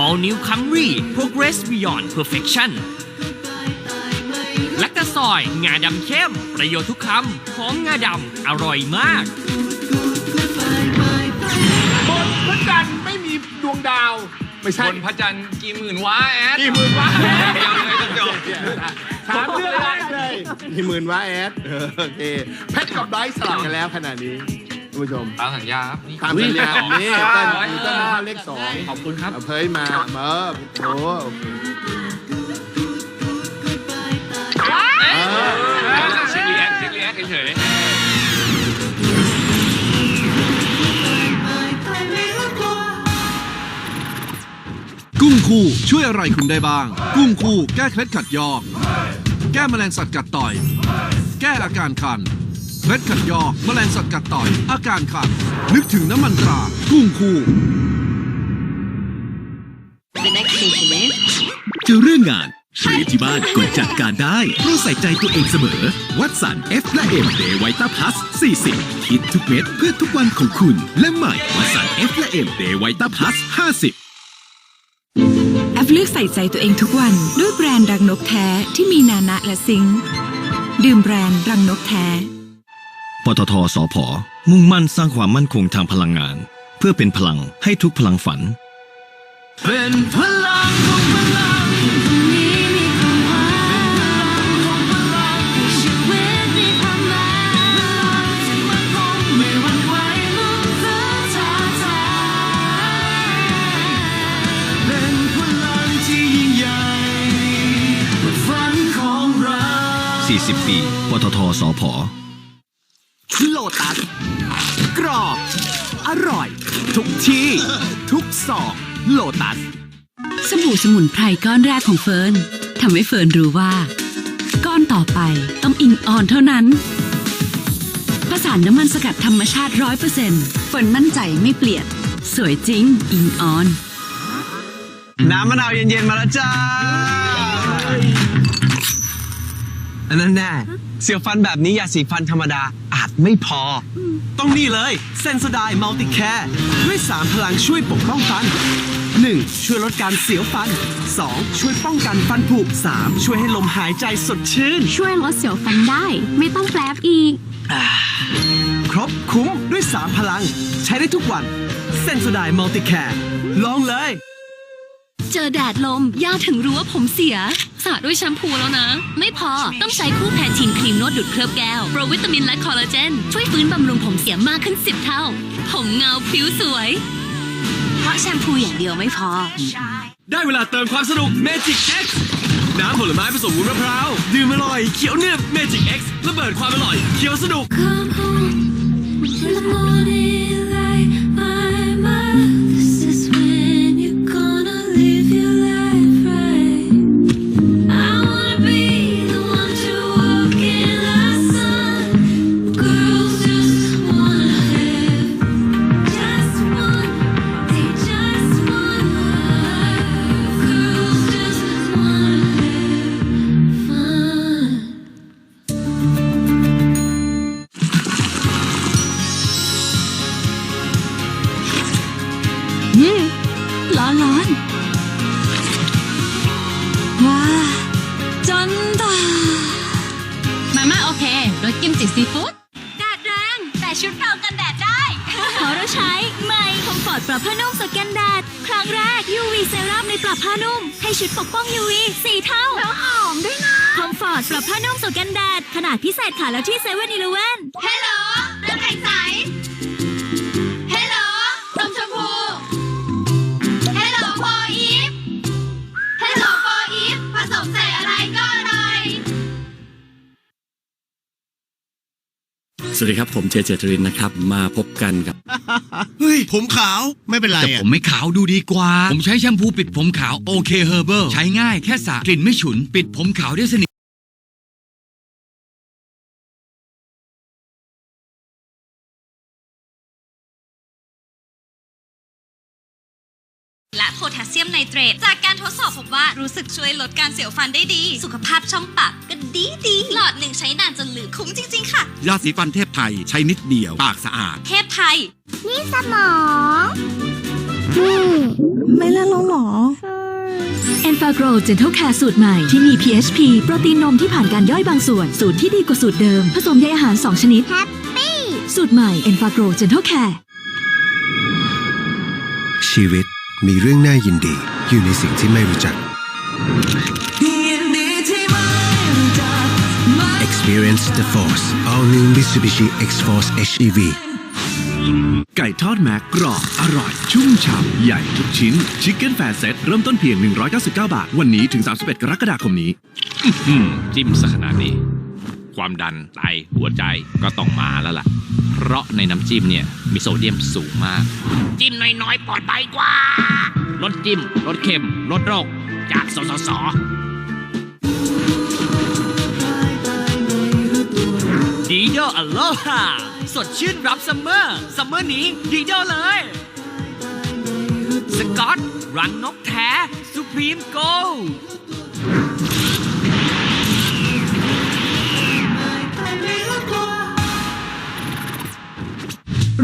All New Camry Progress Beyond Perfection แลคตาซอยงาดำเข้ม ประโยชน์ทุกคำของงาดำอร่อยมากบนพระจันทร์ไม่มีดวงดาว ไม่ใช่บนพระจันทร์กี่หมื่นวะแอดกี่หมื่นวะเดียวเลยก็จบถามเรื่องแรกเลยกี่หมื่นวะแอดเออโอเคเพชรกับไบรท์สลับกันแล้วขนาดนี้ท่านผู้ชมตามสัญญาครับนี่ ตามสัญญานี่เต้นมีเต้นมาเลขสองขอบคุณครับ เอาเผยมาเออโอ้โอเคเออเช็ครีแอคเช็ครีแอคเฉยกุ้งคู่ช่วยอะไรคุณได้บ้าง กุ้งคู่แก้เคล็ดขัดยอก แก้แมลงสัตว์กัดต่อย แก้อาการคัน เคล็ดขัดยอกแมลงสัตว์กัดต่อย อาการคัน นึกถึงน้ำมันตรากุ้งคู่ The next station is จะเรื่องงานหรือที่บ้านก็จัดการได้เพราะใส่ใจตัวเองเสมอ วัดสัน F และ M เดวิต้าพลัส 40 คิดทุกเม็ดเพื่อทุกวันของคุณ และใหม่วัดสัน F และ M เดวิต้าพลัส 50แอปเลือกใส่ใจตัวเองทุกวันด้วยแบรนด์รังนกแท้ที่มีนานะและซิงค์ดื่มแบรนด์รังนกแท้ ปตทสพมุ่งมั่นสร้างความมั่นคงทางพลังงาน เพื่อเป็นพลังให้ทุกพลังฝัน เป็นพลังของพลัง40 ปี ปตทสพ ทุกที่ ทุกซอกโลตัส สบู่สมุนไพรก้อนแรกของเฟิร์นทำให้เฟิร์นรู้ว่า ก้อนต่อไปต้องอิงออนเท่านั้นผสานน้ำมันสกัดธรรมชาติร้อยเปอร์เซ็นต์เฟิร์นมั่นใจไม่เปลี่ยนสวยจริงอิงออน น้ำมะนาวเย็นๆมาแล้วจ้าอันนั้นแน่ เสียวฟันแบบนี้ยาสีฟันธรรมดาอาจไม่พอ ต้องนี่เลยเซน o ไดมัลติแคร์ด้วย 3 พลังช่วยปกป้องฟัน 1. ช่วยลดการเสียวฟัน 2. ช่วยป้องกันฟันผุ 3. ช่วยให้ลมหายใจสดชื่น ช่วยลดเสียวฟันได้ ไม่ต้องแปลบอีก ครบคุ้มด้วย 3 พลัง ใช้ได้ทุกวันเซน o ไดมัลติแคร์ลองเลย เจอแดดลมย่าถึงรู้ว่าผมเสียสระด้วยแชมพูแล้วนะ ไม่พอต้องใช้คู่แพนทีนครีมนวดดูดเคลือบแก้ว โปรวิตามินและคอลลาเจน ช่วยฟื้นบำรุงผมเสียมากขึ้น 10 เท่า ผมเงาผิวสวย เพราะแชมพูอย่างเดียวไม่พอ ได้เวลาเติมความสนุก Magic X น้ำผลไม้ผสมวุ้นมะพร้าว ดื่มอร่อยเขียวเนึบ Magic X ระเบิดความอร่อยเขียวสนุก ม่คอมฟอร์ตปรับผ้านุ่มสแกนแดด ครั้งแรก UV เซรั่มในปรับผ้านุ่ม ให้ชุดปกป้อง UV สี่เท่าแล้วหอมด้วยนะคอมฟอร์ตปรับผ้านุ่มสแกนแดด ขนาดพิเศษขายแล้วที่เซเว่นอีเลเว่นฮั สวัสดีครับผมเจเจตรินนะครับ มาพบกันกับ เฮ้ย ผมขาวไม่เป็นไรแต่อะ ผมไม่ขาวดูดีกว่า ผมใช้แชมพูปิดผมขาวโอเคเฮอร์เบิลใช้ง่ายแค่สระกลิ่นไม่ฉุน ปิดผมขาวได้สนิทและโพแทสเซียมไนเตรตจากการทดสอบพบว่ารู้สึกช่วยลดการเสียวฟันได้ดี สุขภาพช่องปากก็ดีดีหลอดหนึ่งใช้นานจนเหลือคุ้มจริง ๆ ค่ะ ยาสีฟันเทพไทยใช้นิดเดียว ปากสะอาด เทพไทย นี่สมองนี่ไม่เล่นแล้วหรอ e n f a g r o Gentle Care สูตรใหม่ ที่มี PHP โปรตีนนมที่ผ่านการย่อยบางส่วน สูตรที่ดีกว่าสูตรเดิม ผสมใยอาหาร 2 ชนิด แฮปปี้ สูตรใหม่ e n f a g r o Gentle Care ชีวิตมีเรื่องน่ายินดี อยู่ในสิ่งที่ไม่รู้จัก the Force All New Mitsubishi X-Force HEV ไก่ทอดแม็กกรอบ อร่อย ชุ่มฉ่ำ ใหญ่ทุกชิ้น ชิคเก้นแฟร์เซ็ตเริ่มต้นเพียง 199 บาท วันนี้ถึง 31 กรกฎาคมนี้ อืมจิ้มซะขนาดนี้ ความดันไตหัวใจก็ต้องมาแล้วล่ะ เพราะในน้ำจิ้มเนี่ย มีโซเดียมสูงมาก จิ้มน้อยๆปลอดภัยกว่าลดจิ้มลดเค็มลดโรค จากสสส ดีโดอโลฮาสดชื่นรับซัมเมอร์ ซัมเมอร์นี้ดีโดเลย สกอต รังนกแท้สุพรีมโกล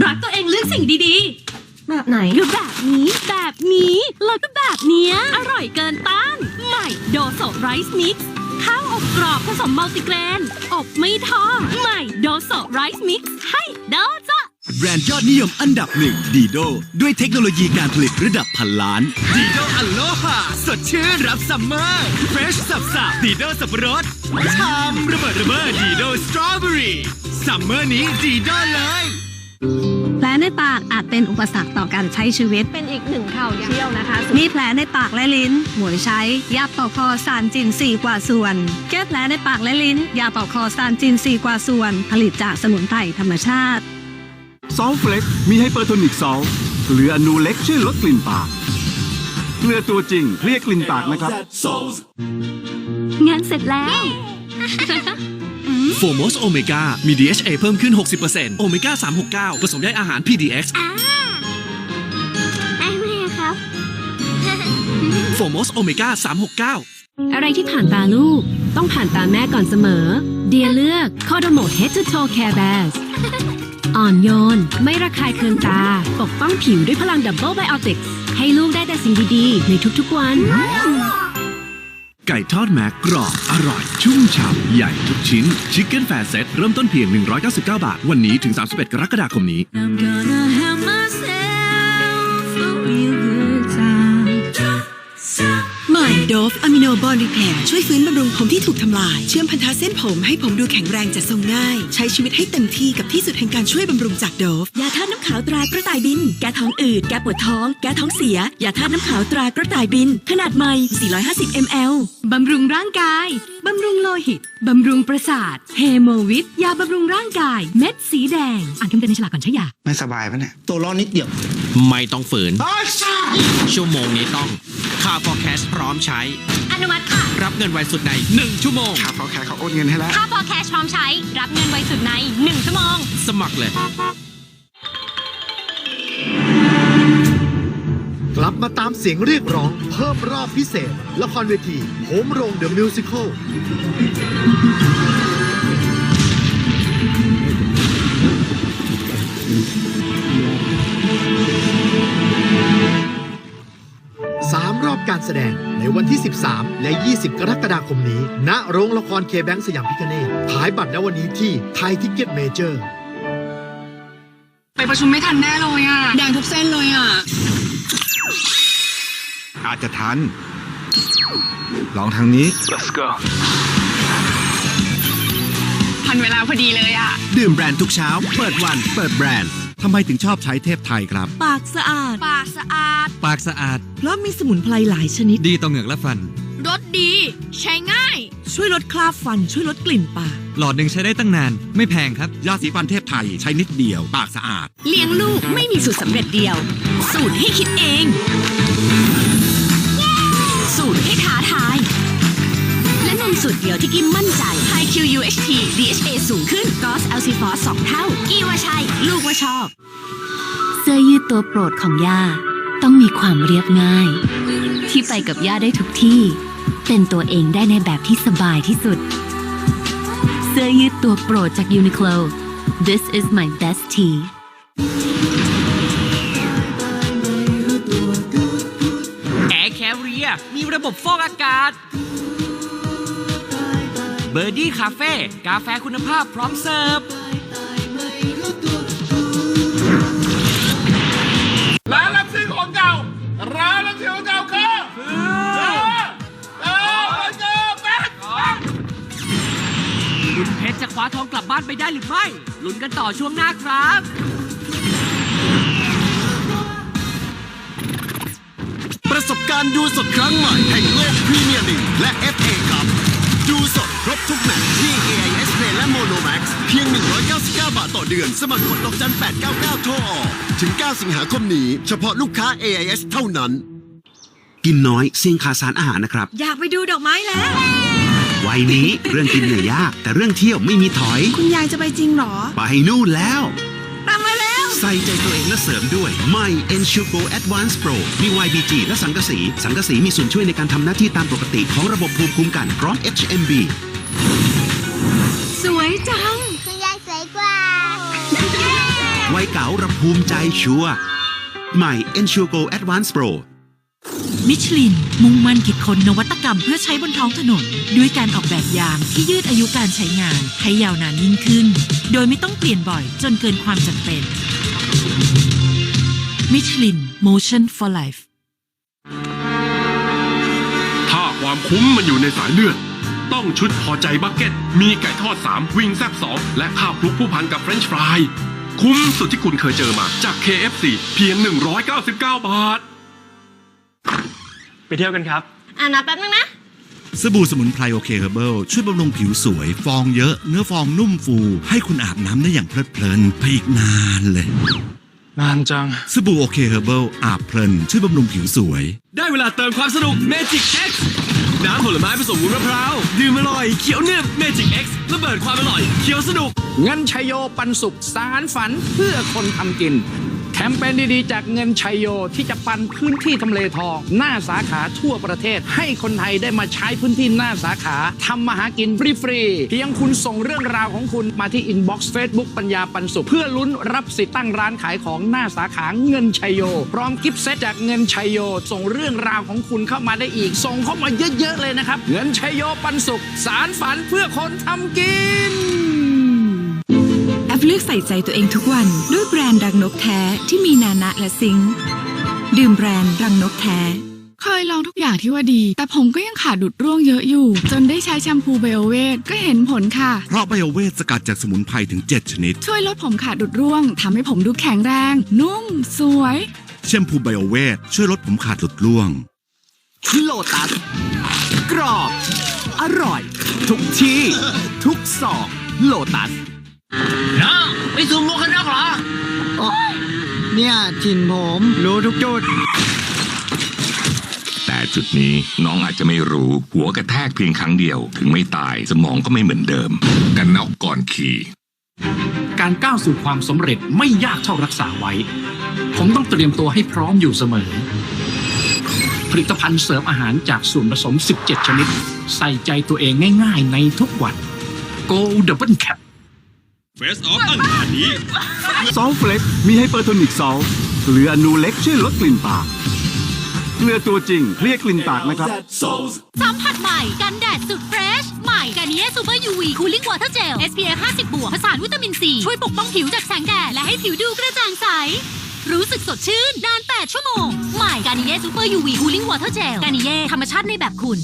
รักตัวเองเลือกสิ่งดีๆแบบไหนก็แบบนี้ แบบนี้ แล้วก็แบบเนี้ย อร่อยเกินต้าน ใหม่ โดโซไรซ์มิกซ์ ข้าวอบกรอบผสมมัลติเกรน อบไม่ท้อใหม่โดโซไรซ์มิกซ์ให้โดโซแบรนด์ยอดนิยมอันดับหนึ่งดีโดด้วยเทคโนโลยีการผลิตระดับพันล้านดีโดอโลฮาสดชื่นรับซัมเมอร์เฟรชสับสับดีโดสับปะรดชามระเบิดระเบ้อดีโดสตรอเบอรี่ซัมเมอร์นี้ดีโดเลย ในปากอาจเป็นอุปสรรคต่อการใช้ชีวิต เป็นอีกหนึ่งข่าวเที่ยวนะคะมีแผลในปากและลิ้น หมวยใช้ยาเป่าคอสารจินสี่กว่าส่วน แก้แผลในปากและลิ้น ยาเป่าคอสารจินสี่กว่าส่วน ผลิตจากสมุนไพรธรรมชาติซอลเฟล็กมีไฮเปอร์โทนิกซอลเกลืออนูเล็กช่วยลดกลิ่นปากเกลือตัวจริงเคลียร์กลิ่นปากนะครับงานเสร็จแล้ว โฟมอสโอเมก้ามี DHA เพิ่มขึ้น 60%โอเมก้า369 ผสมได้อาหาร PDX ไอ้แม่ครับ โฟมอสโอเมก้า369อะไรที่ผ่านตาลูก ต้องผ่านตาแม่ก่อนเสมอ เดียเลือกคอโดโม Head to Toe Care Bears อ่อนโยน ไม่ระคายเคืองตา ปกป้องผิวด้วยพลังดับเบิลไบโอติกให้ลูกได้แต่สิ่งดี ๆ ในทุก ๆ วัน ไก่ทอดแม็กกรอบอร่อย ชุ่มฉ่ำใหญ่ทุกชิ้นชิคเก้นแฟร์เซ็ตเริ่มต้นเพียง 199 บาท วันนี้ถึง 31 กรกฎาคมนี้ I'm gonna have myself โดฟอะมิโนบอลรีเพร์ช่วยฟื้นบำรุงผมที่ถูกทำลาย เชื่อมพันธะเส้นผมให้ผมดูแข็งแรงจัดทรงง่าย ใช้ชีวิตให้เต็มที่กับที่สุดแห่งการช่วยบำรุงจากโดฟยาธาตุน้ำขาวตรากระต่ายบิน แก้ท้องอืด แก้ปวดท้อง แก้ท้องเสีย ยาธาตุน้ำขาวตรากระต่ายบิน ขนาดใหม่ 450 ml บำรุงร่างกาย บำรุงโลหิต บำรุงประสาท เฮโมวิตยาบำรุงร่างกาย เม็ดสีแดง อ่านคำเตือนในฉลากก่อนใช้ยา ไม่สบายปะเนี่ย ตัวร้อนนิดเดียวไม่ต้องฝืนชั่วโมงนี้ต้องค่า forecast พร้อมใช้ อนุมัติค่ะ รับเงินไวสุดใน 1 ชั่วโมงครับเขาแค่เขาโอนเงินให้แล้ว ค่าพอแคชพร้อมใช้ รับเงินไวสุดใน 1 ชั่วโมง สมัครเลย บมาตามเสียงเรียกร้อง เพิ่มรอบพิเศษ ละครเวทีโหมโรงเดอะมิวสิคลสามรอบการแสดงในวันที่ 13 และ 20 กรกฎาคมนี้ ณ โรงละครเคแบงสยามพิคเนตขายบัตรณวันนี้ที่ไทยทิกเก็ตเมเจอร์ ปประชุมไม่ทันแน่เลยอะ แดงทุกเส้นเลยอะ อาจจะทัน ลองทางนี้ทันเวลาพอดีเลยอะ ดื่มแบรนด์ทุกเช้า เปิดวัน เปิดแบรนด์ทำไมถึงชอบใช้เทพไทยครับ ปากสะอาด ปากสะอาด ปากสะอาด เพราะมีสมุนไพรหลายชนิด ดีต่อเหงือกและฟันรส ดี ใช้ง่าย ช่วยลดคราบฟันช่วยลดกลิ่นปากหลอดหนึ่งใช้ได้ตั้งนาน ไม่แพงครับ ยาสีฟันเทพไทยใช้นิดเดียว ปากสะอาด เลี้ยงลูกไม่มีสูตรสำเร็จเดียว สูตรให้คิดเอง สูตรให้ท้าทาย และนมสูตรเดียวที่กิมมั่นใจ High QUHT DHA สูงขึ้น g o s l c f o s 2เท่า กี่ว่าใช่ลูกว่าชอบ เสื้อยืดตัวโปรดของย่า ต้องมีความเรียบง่าย ที่ไปกับย่าได้ทุกที่ เป็นตัวเองได้ในแบบที่สบายที่สุด เสื้อยืดตัวโปรดจาก Uniqlo This is my best tee ยร์มีระบบฟอกอากาศ เบอร์ดี้คาเฟ่กาแฟคุณภาพพร้อมเสิร์ฟ ไปได้หรือไม่ลุ้นกันต่อช่วงหน้าครับประสบการณ์ดูสดครั้งใหม่แห่งโลกพรีเมียร์ลีกและ FA ครับดูสดครบทุกแมตช์ที่ AIS Play และ Mono Max เพียง 199 บาทต่อเดือน สมัครกดดอกจัน 899 โทรออก ถึง 9 สิงหาคมนี้ เฉพาะลูกค้า AIS เท่านั้น กินน้อยเสี่ยงขาดสารอาหารนะครับ อยากไปดูดอกไม้แล้ว วัยนี้เรื่องกินเหนื่อยยาก แต่เรื่องเที่ยวไม่มีถอย คุณยายจะไปจริงเหรอ ไปนู่นแล้วตามมาแล้ว ใส่ใจตัวเองและเสริมด้วยใหม่ Ensure Go Advance Pro มี YBG และสังกะสี สังกะสีมีส่วนช่วยในการทำหน้าที่ตามปกติของระบบภูมิคุ้มกันพร้อม HMB สวยจัง คุณยายสวยกว่าวัยเก๋าระภูมิใจชัวร์ใหม่ Ensure Go Advance Pro มิชลิน มุ่งมั่นคิดค้นนวัตกรรมเพื่อใช้บนท้องถนน ด้วยการออกแบบยางที่ยืดอายุการใช้งานให้ยาวนานยิ่งขึ้น โดยไม่ต้องเปลี่ยนบ่อยจนเกินความจำเป็นมิชลิน Motion for Life ถ้าความคุ้มมันอยู่ในสายเลือด ต้องชุดพอใจบักเก็ต มีไก่ทอด 3 วิงแซบ2 และข้าวคลุกผู้พันกับเฟรนช์ฟราย คุ้มสุดที่คุณเคยเจอมาจาก KFC เพียง 199 บาท ไปเที่ยวกันครับ อ่านับแป๊บนึงนะ สบู่สมุนไพรโอเคเฮอร์เบิลช่วยบำรุงผิวสวย ฟองเยอะ เนื้อฟองนุ่มฟู ให้คุณอาบน้ำได้อย่างเพลิดเพลินไปอีกนานเลย นานจัง สบู่โอเคเฮอร์เบิลอาบเพลิน ช่วยบำรุงผิวสวย ได้เวลาเติมความสนุก Magic X น้ำผลไม้ผสมวุ้นมะพร้าว ดื่มอร่อยเขียวหนึบ Magic X ระเบิดความอร่อยเขียวสนุกเงินชัยโยปันสุขสารฝันเพื่อคนทำกิน แคมเปญดีๆ จากเงินชัยโยที่จะปันพื้นที่ทำเลทอง หน้าสาขาทั่วประเทศ ให้คนไทยได้มาใช้พื้นที่หน้าสาขาทำมาหากินฟรีๆเพียงคุณส่งเรื่องราวของคุณมาที่อินบ็อกซ์เฟซบุ๊กปัญญาปันสุข เพื่อลุ้นรับสิทธิ์ตั้งร้านขายของหน้าสาขาเงินชัยโย พร้อมกิฟต์เซตจากเงินชัยโย ส่งเรื่องราวของคุณเข้ามาได้อีก ส่งเข้ามาเยอะๆเลยนะครับเงินชัยโยปันสุขสารฝันเพื่อคนทำกิน แอปเลือกใส่ใจตัวเองทุกวันด้วยแบรนด์รังนกแท้ที่มีนานะและซิงค์ดื่มแบรนด์รังนกแท้ เคยลองทุกอย่างที่ว่าดี แต่ผมก็ยังขาดดุดร่วงเยอะอยู่ จนได้ใช้แชมพูไบโอเวทก็เห็นผลค่ะ เพราะไบโอเวทสกัดจากสมุนไพรถึง 7 ชนิด ช่วยลดผมขาดดุดร่วงทำให้ผมดูแข็งแรง นุ่ม สวย แชมพูไบโอเวทช่วยลดผมขาดหลุดร่วง โลตัสกรอบ อร่อย ทุกที่ ทุกซอกโลตัส น้องไปสูงมุกกันนอกเหรอเนี่ยถิ่นผมรู้ทุกจุด แต่จุดนี้น้องอาจจะไม่รู้หัวกระแทกเพียงครั้งเดียว ถึงไม่ตายสมองก็ไม่เหมือนเดิม กันน็อกก่อนขี่ การก้าวสู่ความสำเร็จไม่ยากเท่ารักษาไว้ ผมต้องเตรียมตัวให้พร้อมอยู่เสมอ ผลิตภัณฑ์เสริมอาหารจากส่วนผสม 17 ชนิด ใส่ใจตัวเองง่ายๆ ในทุกวัน Go Double Cap เฟสออฟอังคารนี้ ซอลเฟล็กมีให้เปอร์โทนิกซอลเกลืออนูเล็กช่วยลดกลิ่นปาก เกลือตัวจริงเคลียร์กลิ่นปากนะครับ สัมผัสใหม่กันแดดสุดเฟรช ใหม่กานิเย่ซูเปอร์ยูวีคูลิ่งวอเตอร์เจล SPF 50บวกผสานวิตามินซีช่วยปกป้องผิวจากแสงแดด และให้ผิวดูกระจ่างใส รู้สึกสดชื่นนาน 8 ชั่วโมง ใหม่กานิเย่ซูเปอร์ยูวีคูลิ่งวอเตอร์เจลกานิเย่ธรรมชาติในแบบคุณ